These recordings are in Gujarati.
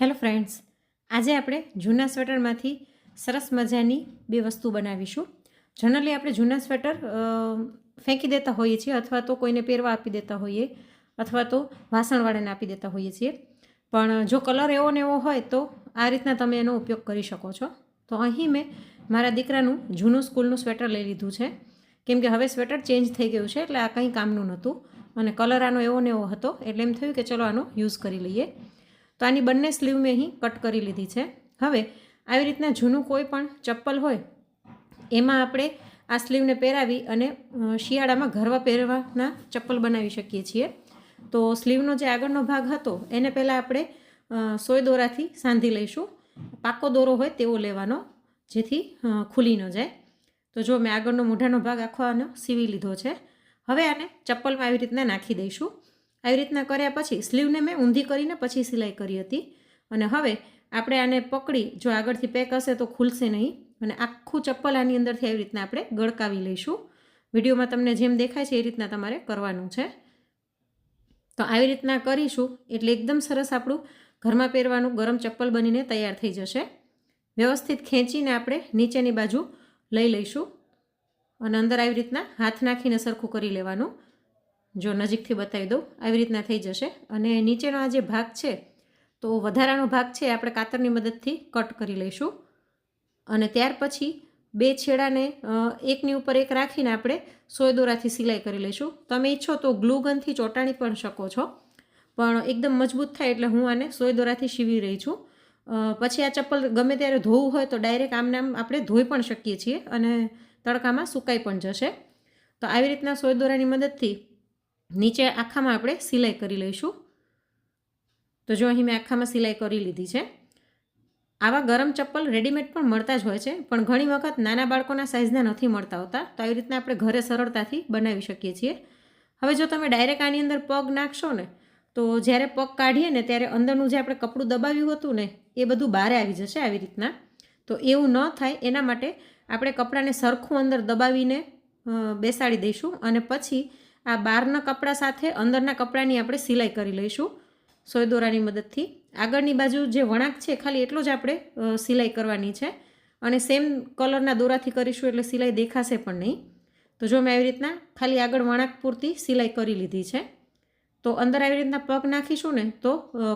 હેલો ફ્રેન્ડ્સ, આજે આપણે જૂના સ્વેટરમાંથી સરસ મજાની બે વસ્તુ બનાવીશું. જનરલી આપણે જૂના સ્વેટર ફેંકી દેતા હોઈએ છીએ અથવા તો કોઈને પહેરવા આપી દેતા હોઈએ અથવા તો વાસણવાળાને આપી દેતા હોઈએ છીએ. પણ, જો કલર એવો ને એવો હોય તો આ રીતના તમે એનો ઉપયોગ કરી શકો છો. તો અહીં મેં મારા દીકરાનું જૂનું સ્કૂલનું સ્વેટર લઈ લીધું છે. કેમ કે હવે સ્વેટર ચેન્જ થઈ ગયું છે એટલે આ કંઈ કામનું નહોતું અને કલર આનો એવો ને એવો હતો એટલે એમ થયું કે ચલો આનો યુઝ કરી લઈએ. તો આની બંને સ્લીવ મેં અહીં કટ કરી લીધી છે. હવે આવી રીતના જૂનું કોઈ પણ ચપ્પલ હોય, એમાં આપણે આ સ્લીવને પહેરાવી અને શિયાળામાં ઘરવા પહેરવાના ચપ્પલ બનાવી શકીએ છીએ. તો સ્લીવનો જે આગળનો ભાગ હતો, એને પહેલાં આપણે સોય દોરાથી સાંધી લઈશું. પાકો દોરો હોય તેવો લેવાનો, જેથી ખુલી ન જાય. તો જો મેં આગળનો મોઢાનો ભાગ આખો આનો સીવી લીધો છે. હવે આને ચપ્પલમાં આવી રીતના નાખી દઈશું. આવી રીતના કર્યા પછી સ્લીવને મેં ઊંધી કરીને પછી સિલાઈ કરી હતી. અને હવે આપણે આને પકડી, જો આગળથી પેક હશે તો ખુલશે નહીં. અને આખું ચપ્પલ આની અંદરથી આવી રીતના આપણે ગળકાવી લઈશું. વિડીયોમાં તમને જેમ દેખાય છે એ રીતના તમારે કરવાનું છે. તો આવી રીતના કરીશું એટલે એકદમ સરસ આપણું ઘરમાં પહેરવાનું ગરમ ચપ્પલ બનીને તૈયાર થઈ જશે. વ્યવસ્થિત ખેંચીને આપણે નીચેની બાજુ લઈ લઈશું. અને અંદર આવી રીતના હાથ નાખીને સરખું કરી લેવાનું. જો નજીકથી બતાવી દઉં, આવી રીતના થઈ જશે. અને નીચેનો આ જે ભાગ છે, તો વધારાનો ભાગ છે આપણે કાતરની મદદથી કટ કરી લઈશું. અને ત્યાર પછી બે છેડાને એકની ઉપર એક રાખીને આપણે સોય દોરાથી સિલાઈ કરી લઈશું. તમે ઈચ્છો તો ગ્લુગનથી ચોંટાડી પણ શકો છો, પણ એકદમ મજબૂત થાય એટલે હું આને સોય દોરાથી સીવી રહી છું. પછી આ ચપ્પલ ગમે ત્યારે ધોવું હોય તો ડાયરેક્ટ આમને આમ આપણે ધોઈ પણ શકીએ છીએ અને તડકામાં સુકાઈ પણ જશે. તો આવી રીતના સોય દોરાની મદદથી નીચે આખામાં આપણે સિલાઈ કરી લઈશું. તો જો અહીં મેં આખામાં સિલાઈ કરી લીધી છે. આવા ગરમ ચપ્પલ રેડીમેડ પણ મળતા જ હોય છે, પણ ઘણી વખત નાના બાળકોના સાઇઝના નથી મળતા હોતા. તો આવી રીતના આપણે ઘરે સરળતાથી બનાવી શકીએ છીએ. હવે જો તમે ડાયરેક્ટ આની અંદર પગ નાખશો ને, તો જ્યારે પગ કાઢીએ ને, ત્યારે અંદરનું જે આપણે કપડું દબાવ્યું હતું ને, એ બધું બહાર આવી જશે આવી રીતના. તો એવું ન થાય, એના માટે આપણે કપડાને સરખું અંદર દબાવીને બેસાડી દઈશું અને પછી આ બહારના કપડા સાથે અંદરના કપડાની આપણે સિલાઈ કરી લઈશું સોય દોરાની મદદથી. આગળની બાજુ જે વળાંક છે, ખાલી એટલો જ આપણે સિલાઈ કરવાની છે. અને સેમ કલરના દોરાથી કરીશું એટલે સિલાઈ દેખાશે પણ નહીં. તો જો મેં આવી રીતના ખાલી આગળ વળાંક પૂરતી સિલાઈ કરી લીધી છે, તો અંદર આવી રીતના પગ નાખીશું ને, તો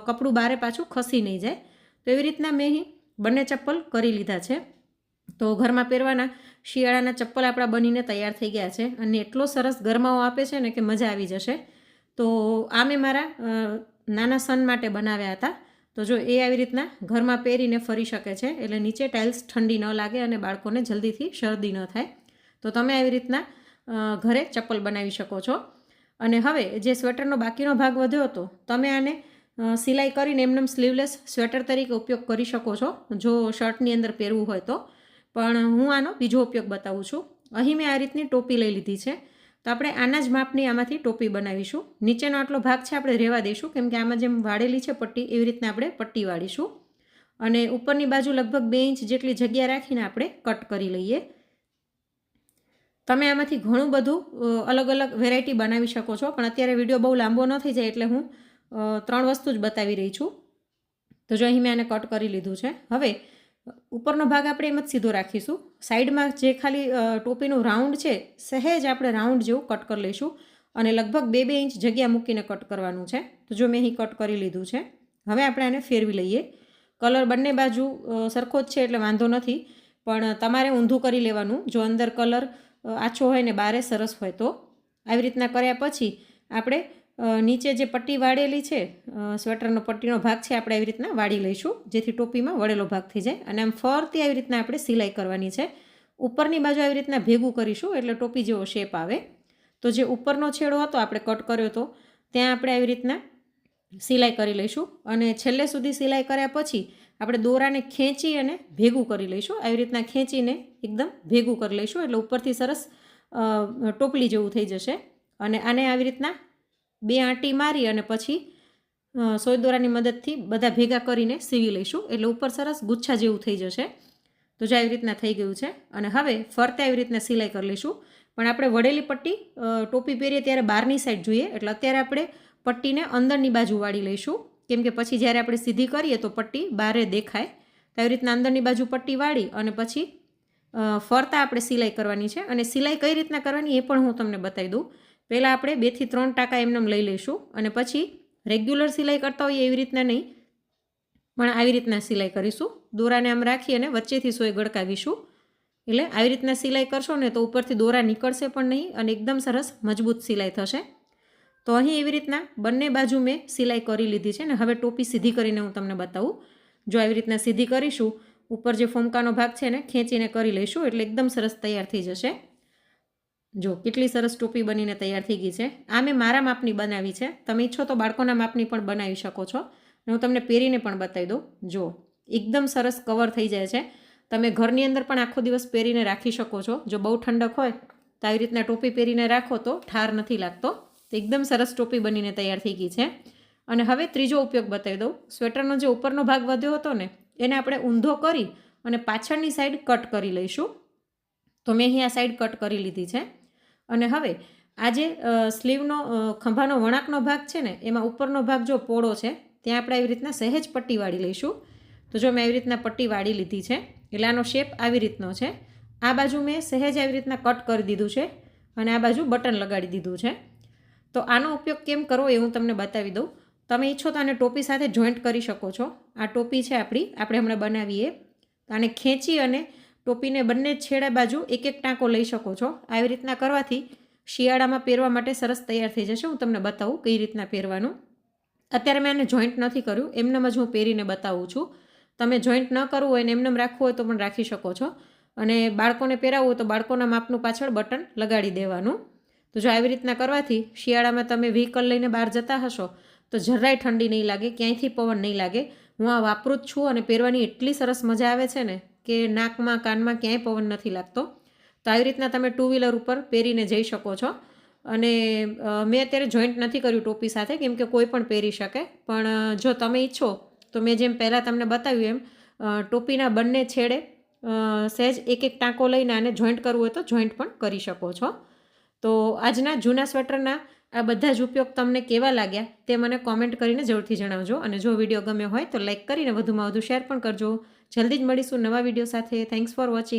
કપડું બારે પાછું ખસી નહીં જાય. તો એવી રીતના મેં બંને ચપ્પલ કરી લીધા છે. તો ઘરમાં પહેરવાના શિયાળાના ચપ્પલ આપણા બનીને તૈયાર થઈ ગયા છે અને એટલો સરસ ગરમાવો આપે છે ને કે મજા આવી જશે. તો આ મેં મારા નાના સન માટે બનાવ્યા હતા. તો જો એ આવી રીતના ઘરમાં પહેરીને ફરી શકે છે, એટલે નીચે ટાઇલ્સ ઠંડી ન લાગે અને બાળકોને જલ્દીથી શરદી ન થાય. તો તમે આવી રીતના ઘરે ચપ્પલ બનાવી શકો છો. અને હવે જે સ્વેટરનો બાકીનો ભાગ વધ્યો હતો, તમે આને સિલાઈ કરીને એમનેમ સ્લીવલેસ સ્વેટર તરીકે ઉપયોગ કરી શકો છો. જો શર્ટની અંદર પહેરવું હોય તો. પણ હું આનો બીજો ઉપયોગ બતાવું છું. અહીં મેં આ રીતની ટોપી લઈ લીધી છે. તો આપણે આના જ માપની આમાંથી ટોપી બનાવીશું. નીચેનો આટલો ભાગ છે આપણે રહેવા દઈશું. કેમ કે આમાં જેમ વાળેલી છે પટ્ટી, એવી રીતના આપણે પટ્ટી વાળીશું. અને ઉપરની બાજુ લગભગ બે ઇંચ જેટલી જગ્યા રાખીને આપણે કટ કરી લઈએ. તમે આમાંથી ઘણું બધું અલગ અલગ વેરાયટી બનાવી શકો છો. પણ અત્યારે વીડિયો બહુ લાંબો ન થઈ જાય એટલે હું ત્રણ વસ્તુ જ બતાવી રહી છું. તો જો અહીં મેં આને કટ કરી લીધું છે. હવે ઉપરનો ભાગ આપણે એમ જ સીધો રાખીશું. સાઈડમાં જે ખાલી ટોપીનું રાઉન્ડ છે, સહેજ આપણે રાઉન્ડ જેવું કટ કરી લઈશું અને લગભગ બે બે ઇંચ જગ્યા મૂકીને કટ કરવાનું છે. તો જો મેં અહીં કટ કરી લીધું છે, હવે આપણે આને ફેરવી લઈએ. કલર બંને બાજુ સરખો જ છે એટલે વાંધો નથી, પણ તમારે ઊંધું કરી લેવાનું. જો અંદર કલર આછો હોય ને બારે સરસ હોય તો. આવી રીતના કર્યા પછી આપણે નીચે જે પટ્ટી વાળેલી છે સ્વેટરનો પટ્ટીનો ભાગ છે, આપણે આવી રીતના વાળી લઈશું, જેથી ટોપીમાં વળેલો ભાગ થઈ જાય. અને આમ ફરતી આવી રીતના આપણે સિલાઈ કરવાની છે. ઉપરની બાજુ આવી રીતના ભેગું કરીશું, એટલે ટોપી જેવો શેપ આવે. તો જે ઉપરનો છેડો હતો, આપણે કટ કર્યો હતો ત્યાં આપણે આવી રીતના સિલાઈ કરી લઈશું. અને છેલ્લે સુધી સિલાઈ કર્યા પછી, આપણે દોરાને ખેંચી અને ભેગું કરી લઈશું. આવી રીતના ખેંચીને એકદમ ભેગું કરી લઈશું, એટલે ઉપરથી સરસ ટોપલી જેવું થઈ જશે. અને આને આવી રીતના બે આંટી મારી અને પછી સોય દોરાની મદદથી બધા ભેગા કરીને સીવી લઈશું. એટલે ઉપર સરસ ગુચ્છા જેવું થઈ જશે. તો જો આવી રીતના થઈ ગયું છે. અને હવે ફરતે આવી રીતના સિલાઈ કરી લઈશું. પણ આપણે વળેલી પટ્ટી ટોપી પહેરીએ ત્યારે બહારની સાઈડ જોઈએ. એટલે અત્યારે આપણે પટ્ટીને અંદરની બાજુ વાળી લઈશું. કેમ કે પછી જ્યારે આપણે સીધી કરીએ તો પટ્ટી બહારે દેખાય. તો આવી રીતના અંદરની બાજુ પટ્ટી વાળી અને પછી ફરતા આપણે સિલાઈ કરવાની છે. અને સિલાઈ કઈ રીતના કરવાની એ પણ હું તમને બતાવી દઉં. પહેલાં આપણે બેથી ત્રણ ટાંકા એમનેમ લઈ લઈશું અને પછી રેગ્યુલર સિલાઈ કરતા હોઈએ એવી રીતના નહીં, પણ આવી રીતના સિલાઈ કરીશું. દોરાને આમ રાખી અને વચ્ચેથી સોય ગળકાવીશું એટલે આવી રીતના સિલાઈ કરશો ને તો ઉપરથી દોરા નીકળશે પણ નહીં અને એકદમ સરસ મજબૂત સિલાઈ થશે. તો અહીં એવી રીતના બંને બાજુ મેં સિલાઈ કરી લીધી છે ને હવે ટોપી સીધી કરીને હું તમને બતાવું. જો આવી રીતના સીધી કરીશું, ઉપર જે ફોમકાનો ભાગ છે ને ખેંચીને કરી લઈશું એટલે એકદમ સરસ તૈયાર થઈ જશે. જો, કેટલી સરસ ટોપી બનીને તૈયાર થઈ ગઈ છે. આ મેં મારા માપની બનાવી છે. તમે ઈચ્છો તો બાળકોના માપની પણ બનાવી શકો છો. હું તમને પહેરીને પણ બતાવી દઉં. જો, એકદમ સરસ કવર થઈ જાય છે. તમે ઘરની અંદર પણ આખો દિવસ પહેરીને રાખી શકો છો. જો બહુ ઠંડક હોય, તો આવી રીતના ટોપી પહેરીને રાખો તો ઠાર નથી લાગતો. તો એકદમ સરસ ટોપી બનીને તૈયાર થઈ ગઈ છે. અને હવે ત્રીજો ઉપયોગ બતાવી દઉં. સ્વેટરનો જે ઉપરનો ભાગ વધ્યો હતો ને, એને આપણે ઊંધો કરી અને પાછળની સાઈડ કટ કરી લઈશું. તો મેં અહીં આ સાઈડ કટ કરી લીધી છે. અને હવે આ જે સ્લીવનો ખંભાનો વણાકનો ભાગ છે ને, એમાં ઉપરનો ભાગ જો પોળો છે, ત્યાં આપણે આવી રીતના સહેજ પટ્ટી વાળી લઈશું. તો જો મેં આવી રીતના પટ્ટી વાળી લીધી છે, એટલે આનો શેપ આવી રીતનો છે. આ બાજુ મેં સહેજ આવી રીતના કટ કરી દીધું છે અને આ બાજુ બટન લગાડી દીધું છે. તો આનો ઉપયોગ કેમ કરવો એ હું તમને બતાવી દઉં. તમે ઈચ્છો તો આને ટોપી સાથે જોઈન્ટ કરી શકો છો. આ ટોપી છે આપણી, આપણે હમણાં બનાવીએ. તો આને ખેંચી અને ટોપીને બંને છેડા બાજુ એક એક ટાંકો લઈ શકો છો. આવી રીતના કરવાથી શિયાળામાં પહેરવા માટે સરસ તૈયાર થઈ જશે. હું તમને બતાવું કઈ રીતના પહેરવાનું. અત્યારે મેં આને જોઈન્ટ નથી કર્યું. એમનેમ જ હું પહેરીને બતાવું છું. તમે જોઈન્ટ ન કરવું હોય ને એમનેમ રાખવું હોય તો પણ રાખી શકો છો. અને બાળકોને પહેરાવવું હોય તો બાળકોના માપનું પાછળ બટન લગાડી દેવાનું. તો જો આવી રીતના કરવાથી શિયાળામાં તમે વ્હીકલ લઈને બહાર જતા હશો, તો જરાય ઠંડી નહીં લાગે, ક્યાંયથી પવન નહીં લાગે. હું આ વાપરું જ છું અને પહેરવાની એટલી સરસ મજા આવે છે ને. કે નાકમાં, કાનમાં ક્યાંય પવન નથી લાગતો. તો આવી રીતના તમે ટુ વ્હીલર ઉપર પહેરીને જઈ શકો છો. અને મેં અત્યારે જોઈન્ટ નથી કર્યું ટોપી સાથે, કેમ કે કોઈ પણ પહેરી શકે. પણ જો તમે ઈચ્છો, તો મેં જેમ પહેલાં તમને બતાવ્યું એમ ટોપીના બંને છેડે સહેજ એક એક ટાંકો લઈને આને જોઈન્ટ કરવું હોય તો જોઈન્ટ પણ કરી શકો છો. તો આજના જૂના સ્વેટરના આ બધા જ ઉપયોગ તમને કેવા લાગ્યા તે મને કોમેન્ટ કરીને જરૂરથી જણાવજો. અને જો વીડિયો ગમ્યો હોય તો લાઇક કરીને વધુમાં વધુ શેર પણ કરજો. જલ્દી જ મળીશું નવા વીડિયો સાથે. Thanks for watching